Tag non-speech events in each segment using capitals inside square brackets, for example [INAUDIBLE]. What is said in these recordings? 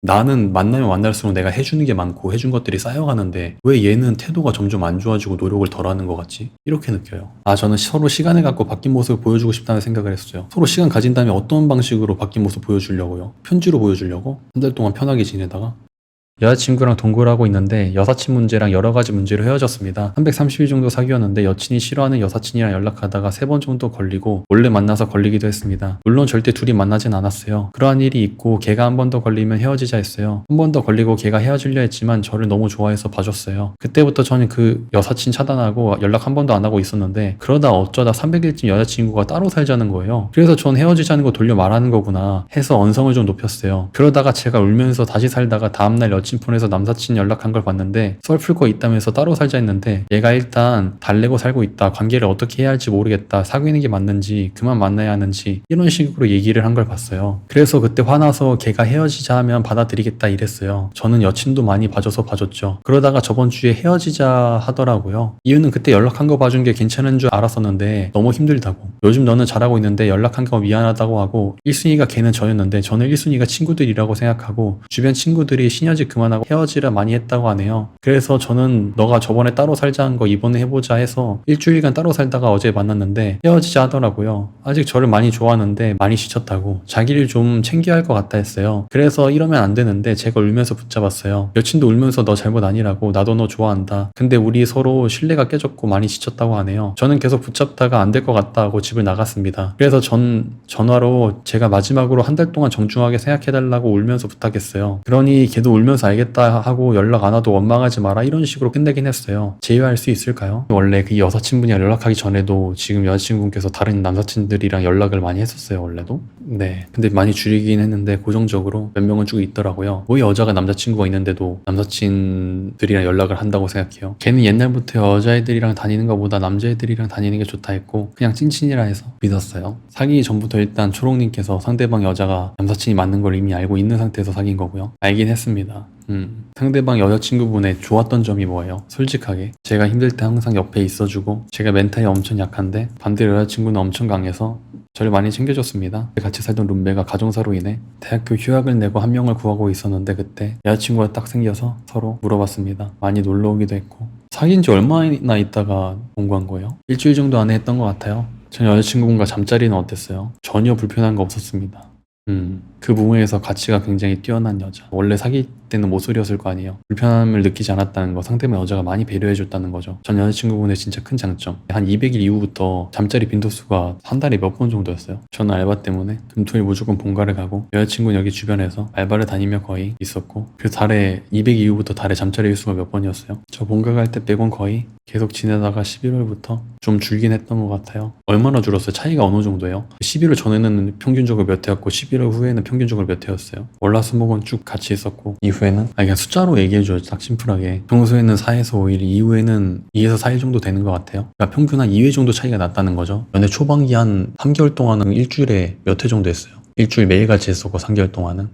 나는 만나면 만날수록 내가 해주는 게 많고 해준 것들이 쌓여가는데 왜 얘는 태도가 점점 안 좋아지고 노력을 덜 하는 것 같지? 이렇게 느껴요. 아, 저는 서로 시간을 갖고 바뀐 모습을 보여주고 싶다는 생각을 했어요. 서로 시간 가진 다음에 어떤 방식으로 바뀐 모습 보여주려고요? 편지로 보여주려고? 한 달 동안 편하게 지내다가? 여자친구랑 동거를 하고 있는데 여사친 문제랑 여러 가지 문제로 헤어졌습니다. 330일 정도 사귀었는데 여친이 싫어하는 여사친이랑 연락하다가 세 번 정도 걸리고 원래 만나서 걸리기도 했습니다. 물론 절대 둘이 만나진 않았어요. 그러한 일이 있고 걔가 한 번 더 걸리면 헤어지자 했어요. 한 번 더 걸리고 걔가 헤어지려 했지만 저를 너무 좋아해서 봐줬어요. 그때부터 저는 그 여사친 차단하고 연락 한 번도 안 하고 있었는데 그러다 어쩌다 300일쯤 여자친구가 따로 살자는 거예요. 그래서 전 헤어지자는 거 돌려 말하는 거구나 해서 언성을 좀 높였어요. 그러다가 제가 울면서 다시 살다가 다음날 여친 폰에서 남사친 연락한 걸 봤는데 썰 풀 거 있다면서 따로 살자 했는데 얘가 일단 달래고 살고 있다 관계를 어떻게 해야 할지 모르겠다 사귀는 게 맞는지 그만 만나야 하는지 이런 식으로 얘기를 한 걸 봤어요. 그래서 그때 화나서 걔가 헤어지자 하면 받아들이겠다 이랬어요. 저는 여친도 많이 봐줘서 봐줬죠. 그러다가 저번 주에 헤어지자 하더라고요. 이유는 그때 연락한 거 봐준 게 괜찮은 줄 알았었는데 너무 힘들다고. 요즘 너는 잘하고 있는데 연락한 거 미안하다고 하고 1순위가 걔는 저였는데 저는 1순위가 친구들이라고 생각하고 주변 친구들이 신여지 그만하고 헤어지라 많이 했다고 하네요. 그래서 저는 너가 저번에 따로 살자 한 거 이번에 해보자 해서 일주일간 따로 살다가 어제 만났는데 헤어지자 하더라고요. 아직 저를 많이 좋아하는데 많이 지쳤다고 자기를 좀 챙겨야 할 것 같다 했어요. 그래서 이러면 안 되는데 제가 울면서 붙잡았어요. 여친도 울면서 너 잘못 아니라고 나도 너 좋아한다. 근데 우리 서로 신뢰가 깨졌고 많이 지쳤다고 하네요. 저는 계속 붙잡다가 안 될 것 같다 하고 집을 나갔습니다. 그래서 전 전화로 제가 마지막으로 한 달 동안 정중하게 생각해달라고 울면서 부탁했어요. 그러니 걔도 울면서 알겠다 하고 연락 안 와도 원망하지 마라 이런 식으로 끝내긴 했어요. 제외할 수 있을까요? 원래 그 여사친분이랑 연락하기 전에도 지금 여자친구분께서 다른 남사친들이랑 연락을 많이 했었어요 원래도. 네. 근데 많이 줄이긴 했는데 고정적으로 몇 명은 쭉 있더라고요. 왜 여자가 남자친구가 있는데도 남사친들이랑 연락을 한다고 생각해요? 걔는 옛날부터 여자애들이랑 다니는 것보다 남자애들이랑 다니는 게 좋다 했고 그냥 찐친이라 해서 믿었어요. 사귀기 전부터 일단 초롱님께서 상대방 여자가 남사친이 맞는 걸 이미 알고 있는 상태에서 사귄 거고요. 알긴 했습니다. 음, 상대방 여자친구분의 좋았던 점이 뭐예요? 솔직하게 제가 힘들 때 항상 옆에 있어주고 제가 멘탈이 엄청 약한데 반대로 여자친구는 엄청 강해서 저를 많이 챙겨줬습니다. 같이 살던 룸메가 가정사로 인해 대학교 휴학을 내고 한 명을 구하고 있었는데 그때 여자친구가 딱 생겨서 서로 물어봤습니다. 많이 놀러 오기도 했고 사귄 지 얼마나 있다가 공부한 거예요? 일주일 정도 안에 했던 것 같아요. 전 여자친구분과 잠자리는 어땠어요? 전혀 불편한 거 없었습니다. 음, 그 부분에서 가치가 굉장히 뛰어난 여자. 원래 사귈 때는 모쏠이었을 거 아니에요. 불편함을 느끼지 않았다는 거, 상대방 여자가 많이 배려해줬다는 거죠. 전 여자친구분의 진짜 큰 장점. 한 200일 이후부터 잠자리 빈도수가 한 달에 몇 번 정도였어요. 저는 알바 때문에 금토일 무조건 본가를 가고 여자친구는 여기 주변에서 알바를 다니며 거의 있었고 그 달에 200일 이후부터 달에 잠자리 일수가 몇 번이었어요. 저 본가 갈때 빼곤 거의 계속 지내다가 11월부터 좀 줄긴 했던 것 같아요. 얼마나 줄었어요? 차이가 어느 정도예요? 11월 전에는 평균적으로 몇 회였고 11월 후에는 평균적으로 몇 회였어요? 월화수목은 쭉 같이 있었고 이후에는 아 그냥 숫자로 얘기해줘요. 딱 심플하게. 평소에는 4에서 5일, 이후에는 2에서 4일 정도 되는 것 같아요. 그러니까 평균 한 2회 정도 차이가 났다는 거죠. 연애 초반기 한 3개월 동안은 일주일에 몇 회 정도 했어요. 일주일 매일같이 했었고 3개월 동안은.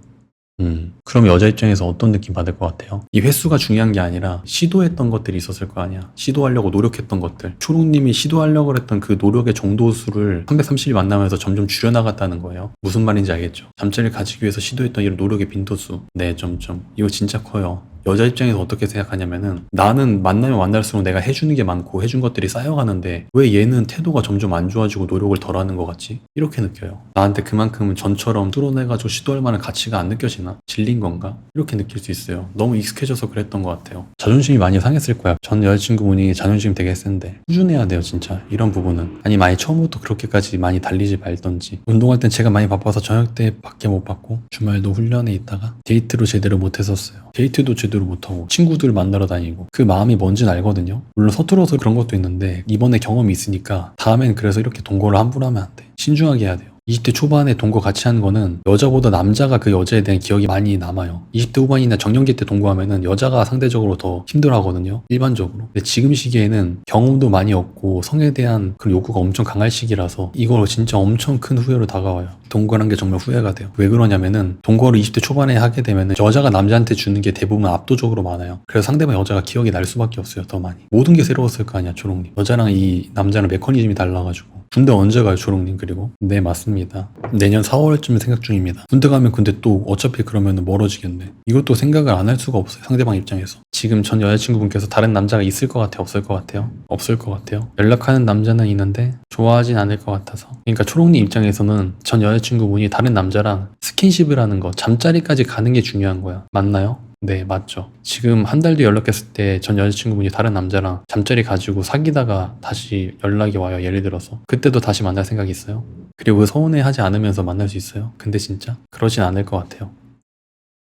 음, 그럼 여자 입장에서 어떤 느낌 받을 것 같아요? 이 횟수가 중요한 게 아니라 시도했던 것들이 있었을 거 아니야. 시도하려고 노력했던 것들. 초롱님이 시도하려고 했던 그 노력의 정도 수를 330일 만나면서 점점 줄여나갔다는 거예요. 무슨 말인지 알겠죠? 잠자리를 가지기 위해서 시도했던 이런 노력의 빈도수. 네, 점점. 이거 진짜 커요. 여자 입장에서 어떻게 생각하냐면은 나는 만나면 만날수록 내가 해주는 게 많고 해준 것들이 쌓여가는데 왜 얘는 태도가 점점 안 좋아지고 노력을 덜 하는 것 같지? 이렇게 느껴요. 나한테 그만큼 전처럼 뚫어내가지고 시도할 만한 가치가 안 느껴지나? 질린 건가? 이렇게 느낄 수 있어요. 너무 익숙해져서 그랬던 것 같아요. 자존심이 많이 상했을 거야. 전 여자친구분이 자존심 되게 센데 꾸준해야 돼요 진짜 이런 부분은. 아니 많이 처음부터 그렇게까지 많이 달리지 말던지 운동할 땐 제가 많이 바빠서 저녁 때 밖에 못 봤고 주말도 훈련에 있다가 데이트로 제대로 못 했었어요. 데이트도 제대로 못하고 친구들 만나러 다니고 그 마음이 뭔지는 알거든요. 물론 서툴어서 그런 것도 있는데 이번에 경험이 있으니까 다음엔 그래서 이렇게 동거를 함부로 하면 안 돼. 신중하게 해야 돼요. 20대 초반에 동거 같이 하는 거는 여자보다 남자가 그 여자에 대한 기억이 많이 남아요. 20대 후반이나 정년기 때 동거하면은 여자가 상대적으로 더 힘들어 하거든요. 일반적으로. 근데 지금 시기에는 경험도 많이 없고 성에 대한 그 요구가 엄청 강할 시기라서 이걸 진짜 엄청 큰 후회로 다가와요. 동거란 게 정말 후회가 돼요. 왜 그러냐면은 동거를 20대 초반에 하게 되면은 여자가 남자한테 주는 게 대부분 압도적으로 많아요. 그래서 상대방 여자가 기억이 날 수밖에 없어요. 더 많이. 모든 게 새로웠을 거 아니야, 초롱님. 여자랑 이 남자랑 메커니즘이 달라가지고. 군대 언제 가요 초롱님 그리고? 네 맞습니다. 내년 4월쯤에 생각 중입니다. 군대 가면 근데 또 어차피 그러면 멀어지겠네. 이것도 생각을 안 할 수가 없어요 상대방 입장에서. 지금 전 여자친구분께서 다른 남자가 있을 것 같아요 없을 것 같아요? 없을 것 같아요? 연락하는 남자는 있는데 좋아하진 않을 것 같아서. 그러니까 초롱님 입장에서는 전 여자친구분이 다른 남자랑 스킨십을 하는 거 잠자리까지 가는 게 중요한 거야. 맞나요? 네, 맞죠. 지금 한 달 뒤에 연락했을 때 전 여자친구분이 다른 남자랑 잠자리 가지고 사귀다가 다시 연락이 와요. 예를 들어서. 그때도 다시 만날 생각이 있어요? 그리고 그 서운해 하지 않으면서 만날 수 있어요? 근데 진짜? 그러진 않을 것 같아요.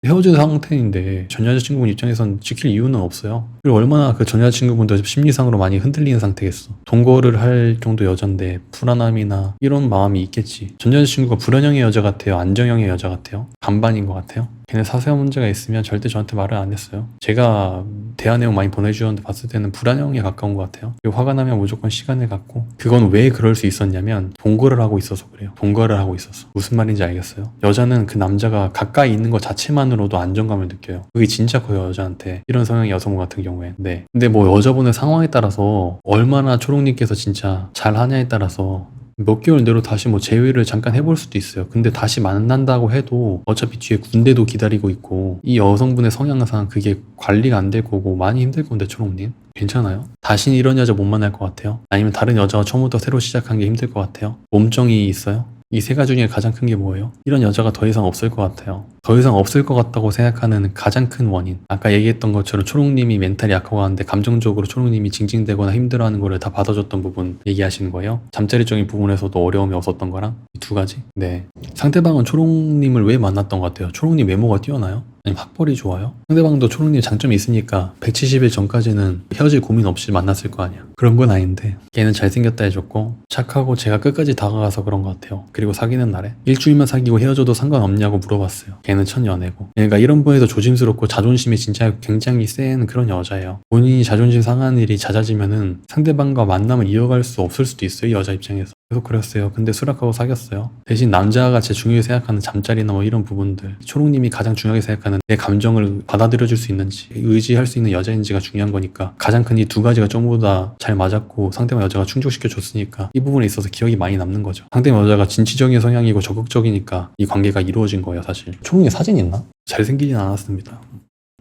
헤어진 상태인데 전 여자친구분 입장에선 지킬 이유는 없어요. 그리고 얼마나 그 전 여자친구분도 심리상으로 많이 흔들리는 상태겠어. 동거를 할 정도 여잔데 불안함이나 이런 마음이 있겠지. 전 여자친구가 불안형의 여자 같아요? 안정형의 여자 같아요? 반반인 것 같아요? 걔네 사소한 문제가 있으면 절대 저한테 말을 안 했어요. 제가 대화 내용 많이 보내주셨는데 봤을 때는 불안형에 가까운 것 같아요. 화가 나면 무조건 시간을 갖고 그건 왜 그럴 수 있었냐면 동거를 하고 있어서 그래요. 동거를 하고 있었어. 무슨 말인지 알겠어요? 여자는 그 남자가 가까이 있는 것 자체만으로도 안정감을 느껴요. 그게 진짜 커요 여자한테. 이런 성향의 여성분 같은 경우엔. 네. 근데 뭐 여자분의 상황에 따라서 얼마나 초롱님께서 진짜 잘하냐에 따라서 몇 개월 내로 다시 뭐 재회를 잠깐 해볼 수도 있어요. 근데 다시 만난다고 해도 어차피 뒤에 군대도 기다리고 있고 이 여성분의 성향상 그게 관리가 안 될 거고 많이 힘들 건데 초롱님 괜찮아요? 다신 이런 여자 못 만날 것 같아요? 아니면 다른 여자가 처음부터 새로 시작한 게 힘들 것 같아요? 몸정이 있어요? 이 세 가지 중에 가장 큰 게 뭐예요? 이런 여자가 더 이상 없을 것 같아요. 더 이상 없을 것 같다고 생각하는 가장 큰 원인. 아까 얘기했던 것처럼 초롱님이 멘탈이 약하고 하는데 감정적으로 초롱님이 징징대거나 힘들어하는 거를 다 받아줬던 부분 얘기하시는 거예요. 잠자리적인 부분에서도 어려움이 없었던 거랑 이 두 가지. 네. 상대방은 초롱님을 왜 만났던 것 같아요? 초롱님 외모가 뛰어나요? 아니면 학벌이 좋아요? 상대방도 초롱님 장점이 있으니까 170일 전까지는 헤어질 고민 없이 만났을 거 아니야. 그런 건 아닌데 걔는 잘생겼다 해줬고 착하고 제가 끝까지 다가가서 그런 것 같아요. 그리고 사귀는 날에 일주일만 사귀고 헤어져도 상관없냐고 물어봤어요. 걔는 첫 연애고. 그러니까 이런 부분에서 조심스럽고 자존심이 진짜 굉장히 센 그런 여자예요. 본인이 자존심 상하는 일이 잦아지면은 상대방과 만남을 이어갈 수 없을 수도 있어요. 이 여자 입장에서. 계속 그랬어요. 근데 수락하고 사귀었어요. 대신 남자가 제 중요하게 생각하는 잠자리나 뭐 이런 부분들, 초롱님이 가장 중요하게 생각하는 내 감정을 받아들여줄 수 있는지, 의지할 수 있는 여자인지가 중요한 거니까 가장 큰 이 두 가지가 전부 다 잘 맞았고 상대방 여자가 충족시켜 줬으니까 이 부분에 있어서 기억이 많이 남는 거죠. 상대방 여자가 진취적인 성향이고 적극적이니까 이 관계가 이루어진 거예요, 사실. 초롱이 사진 있나? 잘생기진 않았습니다.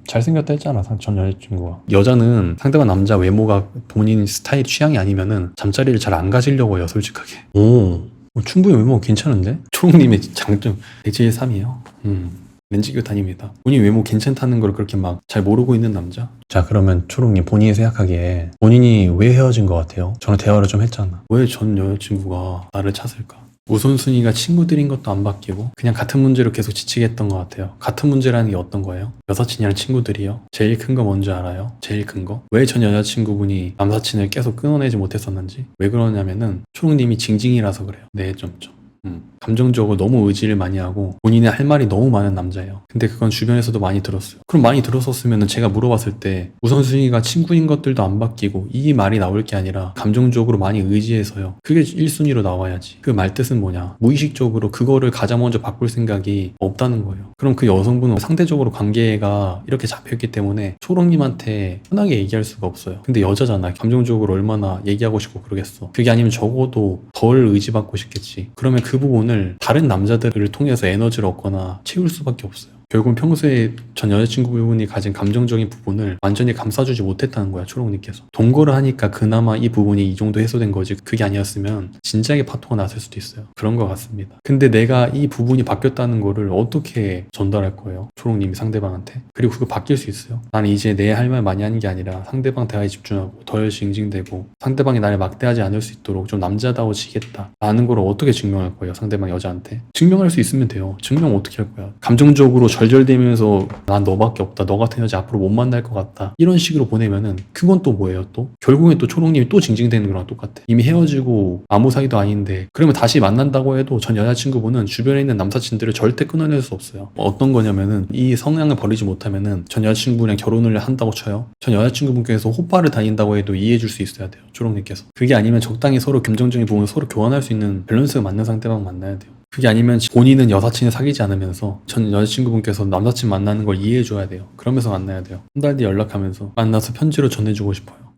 잘생겼다 했잖아 상- 전 여자친구가 여자는 상대방 남자 외모가 본인 스타일 취향이 아니면은 잠자리를 잘 안 가지려고 해요 솔직하게 오 어, 충분히 외모가 괜찮은데? 초롱님의 장점 173이에요 음 렌즈 끼고 다닙니다 본인 외모 괜찮다는 걸 그렇게 막 잘 모르고 있는 남자? 자 그러면 초롱님 본인이 생각하기에 본인이 왜 헤어진 것 같아요? 저는 대화를 좀 했잖아 왜 전 여자친구가 나를 찾을까? 우선순위가 친구들인 것도 안 바뀌고 그냥 같은 문제로 계속 지치게 했던 것 같아요. 같은 문제라는 게 어떤 거예요? 여사친이랑 친구들이요. 제일 큰 거 뭔지 알아요? 제일 큰 거? 왜 전 여자친구분이 남사친을 계속 끊어내지 못했었는지? 왜 그러냐면은 초롱님이 징징이라서 그래요. 네 점점. 음, 감정적으로 너무 의지를 많이 하고 본인의 할 말이 너무 많은 남자예요. 근데 그건 주변에서도 많이 들었어요. 그럼 많이 들었었으면 제가 물어봤을 때 우선순위가 친구인 것들도 안 바뀌고 이 말이 나올 게 아니라 감정적으로 많이 의지해서요. 그게 1순위로 나와야지. 그 말 뜻은 뭐냐? 무의식적으로 그거를 가장 먼저 바꿀 생각이 없다는 거예요. 그럼 그 여성분은 상대적으로 관계가 이렇게 잡혀있기 때문에 초롱님한테 편하게 얘기할 수가 없어요. 근데 여자잖아. 감정적으로 얼마나 얘기하고 싶고 그러겠어. 그게 아니면 적어도 덜 의지받고 싶겠지. 그러면 그 부분을 다른 남자들을 통해서 에너지를 얻거나 채울 수밖에 없어요. 결국은 평소에 전 여자친구분이 가진 감정적인 부분을 완전히 감싸주지 못했다는 거야 초롱님께서. 동거를 하니까 그나마 이 부분이 이 정도 해소된 거지 그게 아니었으면 진작에 파토가 났을 수도 있어요. 그런 것 같습니다. 근데 내가 이 부분이 바뀌었다는 거를 어떻게 전달할 거예요 초롱님이 상대방한테? 그리고 그거 바뀔 수 있어요? 나는 이제 내 할 말 많이 하는 게 아니라 상대방 대화에 집중하고 덜 징징대고 상대방이 나를 막대하지 않을 수 있도록 좀 남자다워지겠다 라는 걸 어떻게 증명할 거예요 상대방 여자한테? 증명할 수 있으면 돼요. 증명 어떻게 할 거야? 감정적으로 절절대면서 난 너밖에 없다. 너 같은 여자 앞으로 못 만날 것 같다. 이런 식으로 보내면은 그건 또 뭐예요 또? 결국엔 또 초롱님이 또 징징대는 거랑 똑같아. 이미 헤어지고 아무 사이도 아닌데 그러면 다시 만난다고 해도 전 여자친구분은 주변에 있는 남사친들을 절대 끊어낼 수 없어요. 어떤 거냐면은 이 성향을 버리지 못하면은 전 여자친구랑 결혼을 한다고 쳐요. 전 여자친구분께서 호빠를 다닌다고 해도 이해해 줄 수 있어야 돼요. 초롱님께서. 그게 아니면 적당히 서로 감정적인 부분을 서로 교환할 수 있는 밸런스가 맞는 상대방 만나야 돼요. 그게 아니면 본인은 여사친을 사귀지 않으면서 전 여자친구분께서 남사친 만나는 걸 이해해 줘야 돼요. 그러면서 만나야 돼요. 한 달뒤 연락하면서 만나서 편지로 전해주고 싶어요.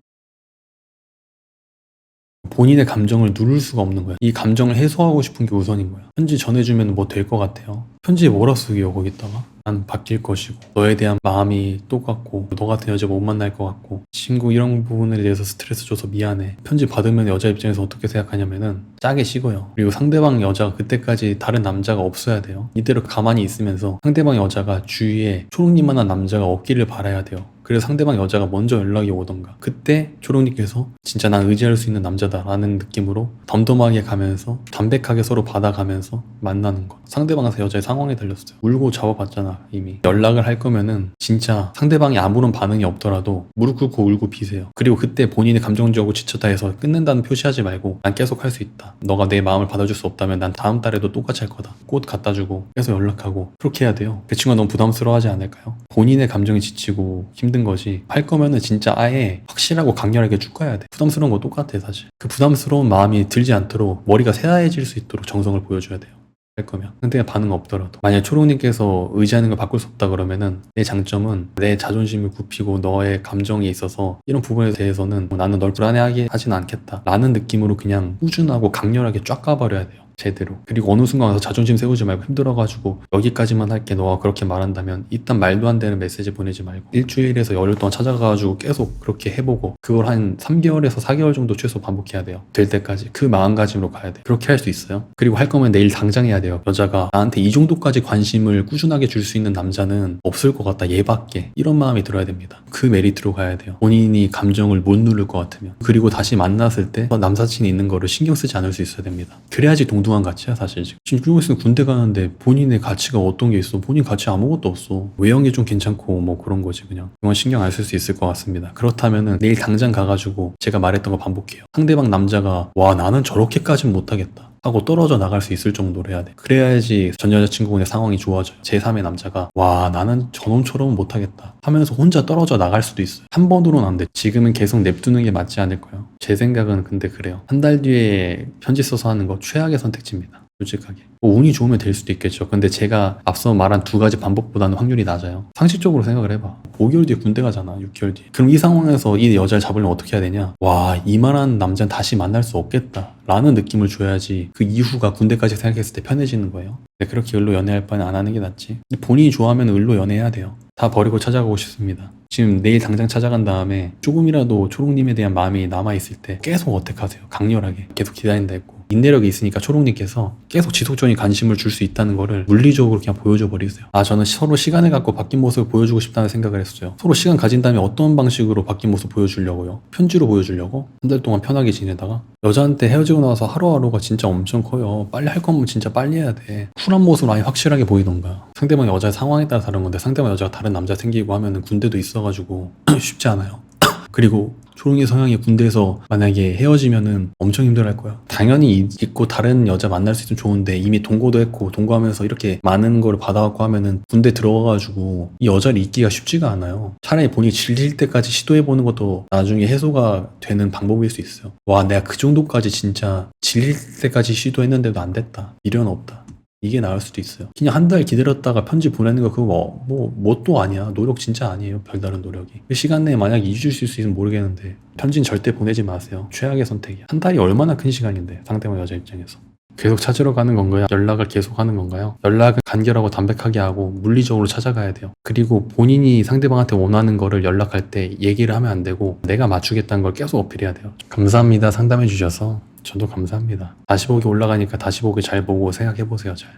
본인의 감정을 누를 수가 없는 거야. 이 감정을 해소하고 싶은 게 우선인 거야. 편지 전해주면 뭐 될 것 같아요. 편지에 뭐라 쓰게요, 거기다가? 난 바뀔 것이고, 너에 대한 마음이 똑같고, 너 같은 여자 못 만날 것 같고, 친구 이런 부분에 대해서 스트레스 줘서 미안해. 편지 받으면 여자 입장에서 어떻게 생각하냐면은, 짜게 식어요. 그리고 상대방 여자가 그때까지 다른 남자가 없어야 돼요. 이대로 가만히 있으면서 상대방 여자가 주위에 초록님만한 남자가 없기를 바라야 돼요. 그래서 상대방 여자가 먼저 연락이 오던가. 그때 초록님께서 진짜 난 의지할 수 있는 남자다라는 느낌으로 덤덤하게 가면서 담백하게 서로 받아가면서 만나는 거. 상대방 여자의 상황에 달렸어요. 울고 잡아봤잖아 이미. 연락을 할 거면은 진짜 상대방이 아무런 반응이 없더라도 무릎 꿇고 울고 비세요. 그리고 그때 본인이 감정적으로 지쳤다 해서 끊는다는 표시하지 말고 난 계속 할 수 있다. 너가 내 마음을 받아줄 수 없다면 난 다음 달에도 똑같이 할 거다. 꽃 갖다 주고 계속 연락하고. 그렇게 해야 돼요. 그 친구가 너무 부담스러워하지 않을까요? 본인의 감정이 지치고 힘든 것이 할 거면은 진짜 아예 확실하고 강렬하게 쭉 가야 돼. 부담스러운 거 똑같아 사실. 그 부담스러운 마음이 들지 않도록 머리가 새하얘질 수 있도록 정성을 보여줘야 돼요. 할 거면. 근데 반응 없더라도. 만약 초록님께서 의지하는 걸 바꿀 수 없다 그러면은 내 장점은 내 자존심이 굽히고 너의 감정이 있어서 이런 부분에 대해서는 나는 널 불안해하게 하진 않겠다 라는 느낌으로 그냥 꾸준하고 강렬하게 쫙 가버려야 돼요 제대로. 그리고 어느 순간 와서 자존심 세우지 말고 힘들어가지고 여기까지만 할게 너가 그렇게 말한다면 일단 말도 안 되는 메시지 보내지 말고 일주일에서 열흘 동안 찾아가가지고 계속 그렇게 해보고 그걸 한 3개월에서 4개월 정도 최소 반복해야 돼요. 될 때까지. 그 마음가짐으로 가야 돼. 그렇게 할 수 있어요? 그리고 할 거면 내일 당장 해야 돼요. 여자가 나한테 이 정도까지 관심을 꾸준하게 줄 수 있는 남자는 없을 것 같다. 얘밖에. 이런 마음이 들어야 됩니다. 그 메리트로 가야 돼요. 본인이 감정을 못 누를 것 같으면. 그리고 다시 만났을 때 남사친이 있는 거를 신경 쓰지 않을 수 있어야 됩니다. 그래야지 동 등한 가치야 사실. 지금 지금 중국에서는 군대 가는데 본인의 가치가 어떤 게 있어? 본인 가치 아무것도 없어. 외형이 좀 괜찮고 뭐 그런 거지 그냥. 그건 신경 안 쓸 수 있을 것 같습니다. 그렇다면은 내일 당장 가가지고 제가 말했던 거 반복해요. 상대방 남자가 와 나는 저렇게까진 못하겠다 하고 떨어져 나갈 수 있을 정도로 해야 돼. 그래야지 전 여자친구분의 상황이 좋아져요. 제3의 남자가 와 나는 저놈처럼은 못하겠다 하면서 혼자 떨어져 나갈 수도 있어요. 한 번으로는 안 돼. 지금은 계속 냅두는 게 맞지 않을 거예요. 제 생각은 근데 그래요. 한 달 뒤에 편지 써서 하는 거 최악의 선택지입니다. 솔직하게. 뭐 운이 좋으면 될 수도 있겠죠. 근데 제가 앞서 말한 두 가지 방법보다는 확률이 낮아요. 상식적으로 생각을 해봐. 5개월 뒤에 군대 가잖아. 6개월 뒤에. 그럼 이 상황에서 이 여자를 잡으려면 어떻게 해야 되냐? 와, 이만한 남자는 다시 만날 수 없겠다. 라는 느낌을 줘야지 그 이후가 군대까지 생각했을 때 편해지는 거예요. 근데 그렇게 을로 연애할 바는 안 하는 게 낫지. 본인이 좋아하면 을로 연애해야 돼요. 다 버리고 찾아가고 싶습니다. 지금 내일 당장 찾아간 다음에 조금이라도 초록님에 대한 마음이 남아있을 때 계속 어택하세요. 강렬하게. 계속 기다린다 했고. 인내력이 있으니까 초록님께서 계속 지속적인 관심을 줄 수 있다는 거를 물리적으로 그냥 보여줘 버리세요. 아, 저는 서로 시간을 갖고 바뀐 모습을 보여주고 싶다는 생각을 했어요. 서로 시간 가진 다음에 어떤 방식으로 바뀐 모습 보여주려고요? 편지로 보여주려고? 한 달 동안 편하게 지내다가? 여자한테 헤어지고 나서 하루하루가 진짜 엄청 커요. 빨리 할 거면 진짜 빨리 해야 돼. 쿨한 모습으로 아예 확실하게 보이던가. 상대방 여자의 상황에 따라 다른 건데 상대방 여자가 다른 남자 생기고 하면은 군대도 있어가지고 [CLEARS THROAT] 쉽지 않아요. [CLEARS THROAT] 그리고 초롱이 성향이 군대에서 만약에 헤어지면은 엄청 힘들어할 거야. 당연히 있고 다른 여자 만날 수 있으면 좋은데 이미 동거도 했고 동거하면서 이렇게 많은 걸 받아갖고 하면은 군대 들어가가지고 이 여자를 잊기가 쉽지가 않아요. 차라리 본인이 질릴 때까지 시도해보는 것도 나중에 해소가 되는 방법일 수 있어요. 와 내가 그 정도까지 진짜 질릴 때까지 시도했는데도 안 됐다. 미련 없다. 이게 나을 수도 있어요. 그냥 한 달 기다렸다가 편지 보내는 거 그거 뭐, 뭐, 뭣도 아니야. 노력 진짜 아니에요. 별다른 노력이. 그 시간 내에 만약 2주 쉴 수 있으면 모르겠는데 편지는 절대 보내지 마세요. 최악의 선택이야. 한 달이 얼마나 큰 시간인데 상대방 여자 입장에서. 계속 찾으러 가는 건가요? 연락을 계속 하는 건가요? 연락을 간결하고 담백하게 하고 물리적으로 찾아가야 돼요. 그리고 본인이 상대방한테 원하는 거를 연락할 때 얘기를 하면 안 되고 내가 맞추겠다는 걸 계속 어필해야 돼요. 감사합니다. 상담해 주셔서 저도 감사합니다. 다시 보기 올라가니까 다시 보기 잘 보고 생각해 보세요. 잘.